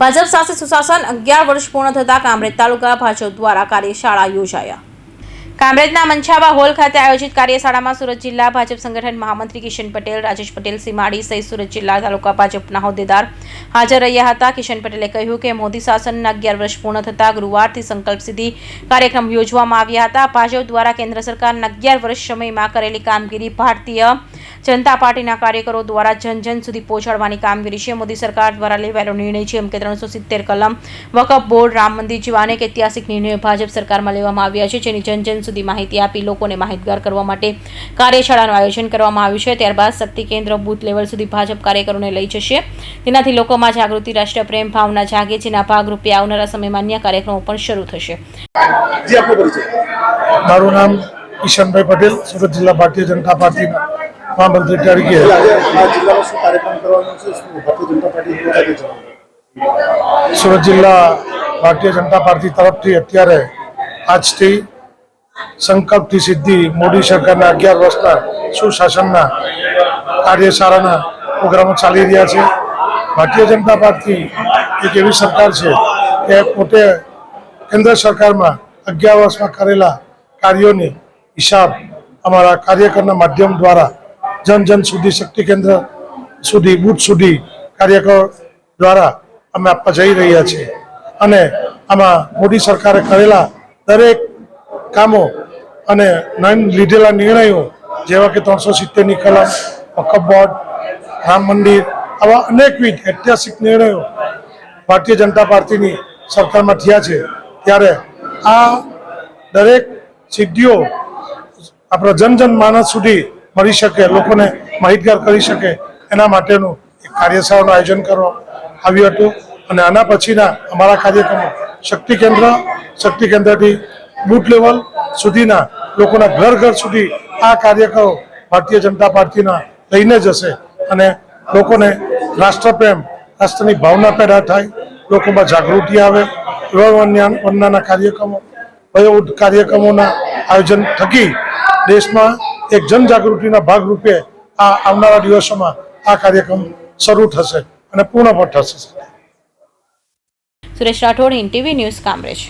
ભાજપ શાસિત સુશાસન અગિયાર વર્ષ પૂર્ણ થતા કામરેજ તાલુકા ભાજપ દ્વારા કાર્યશાળા યોજાયા. કામરેજના મંછાવા હોલ ખાતે આયોજિત કાર્યશાળામાં સુરત જિલ્લા ભાજપ સંગઠન મહામંત્રી કિશન પટેલ, રાજેશ પટેલ સીમાડી સહિત સુરત જિલ્લા તાલુકા ભાજપના હોદ્દેદાર હાજર રહ્યા હતા. કિશન પટેલે કહ્યું કે મોદી શાસનના અગિયાર વર્ષ પૂર્ણ થતાં ગુરુવારથી સંકલ્પ સિદ્ધિ કાર્યક્રમ યોજવામાં આવ્યા હતા. ભાજપ દ્વારા કેન્દ્ર સરકારના અગિયાર વર્ષ સમયમાં કરેલી કામગીરી ભારતીય જનતા પાર્ટીના કાર્યકરો દ્વારા જન જન સુધી પહોંચાડવાની કામગીરી છે. મોદી સરકાર દ્વારા લેવાયેલો નિર્ણય છે એમ કે ત્રણસો સિત્તેર કલમ વકફ બોર્ડ રામ મંદિર જેવા અનેક ઐતિહાસિક નિર્ણયો ભાજપ સરકારમાં લેવામાં આવ્યા છે જેની જન જન સુધી માહિતી આપી લોકોને માહિતગાર કરવા માટે કાર્યશાળાનું આયોજન કરવામાં આવ્યું છે. ત્યારબાદ શક્તિ કેન્દ્ર બૂથ લેવલ સુધી ભાજપ કાર્યકરોને લઈ જશે. તેનાથી લોકોમાં જાગૃતિ રાષ્ટ્ર પ્રેમ ભાવના જાગે જેના ભાગરૂપે આવનારા સમયમાં અન્ય કાર્યક્રમો પણ શરૂ થશે. જી આપનો પરિચય. મારું નામ કિશનભાઈ પટેલ સુરત જિલ્લા ભારતીય જનતા પાર્ટીના મહામંત્રી તરીકે સુરત જિલ્લા ભારતીય જનતા પાર્ટી તરફથી અત્યારે આજથી સંકલ્પથી સિદ્ધિ મોદી સરકારના અગિયાર વર્ષના સુશાસનના કાર્યશાળાના પ્રોગ્રામો ચાલી રહ્યા છે. ભારતીય જનતા પાર્ટી એક એવી સરકાર છે કે પોતે કેન્દ્ર સરકારમાં અગિયાર વર્ષમાં કરેલા કાર્યોની હિસાબ અમારા કાર્યકરના માધ્યમ દ્વારા જન જન સુધી શક્તિ કેન્દ્ર સુધી, બુથ સુધી કાર્યકરો દ્વારા અમે આપવા જઈ રહ્યા છીએ. અને આમાં મોદી સરકારે કરેલા દરેક કામો અને લીધેલા નિર્ણયો, જેવા કે ત્રણસો સિત્તેરની કલમ વકફ બોર્ડ, રામ મંદિર, આવા અનેકવિધ ઐતિહાસિક નિર્ણયો ભારતીય જનતા પાર્ટીની સરકારમાં થયા છે. ત્યારે આ દરેક સિદ્ધિઓ આપણા જન માનસ સુધી મળી શકે, લોકોને માહિતગાર કરી શકે, એના માટેનું એક કાર્યશાળાનું આયોજન કરવામાં આવ્યું હતું. અને આના પછીના અમારા કાર્યક્રમો શક્તિ કેન્દ્ર, શક્તિ કેન્દ્રથી બૂથ લેવલ સુધીના લોકોના ઘર ઘર સુધી આ કાર્યક્રમો ભારતીય જનતા પાર્ટીના લઈને જશે અને લોકોને રાષ્ટ્રપ્રેમ, રાષ્ટ્રની ભાવના પેદા થાય, લોકોમાં જાગૃતિ આવે, એવા વન્યના કાર્યક્રમો, વયોવૃદ્ધ કાર્યક્રમોના આયોજન થકી દેશમાં એક જનજાગૃતિના ભાગરૂપે આ આવનારા દિવસોમાં આ કાર્યક્રમ શરૂ થશે અને પૂર્ણ પણ થશે. Suresh Rathod in TV news, Kamrej.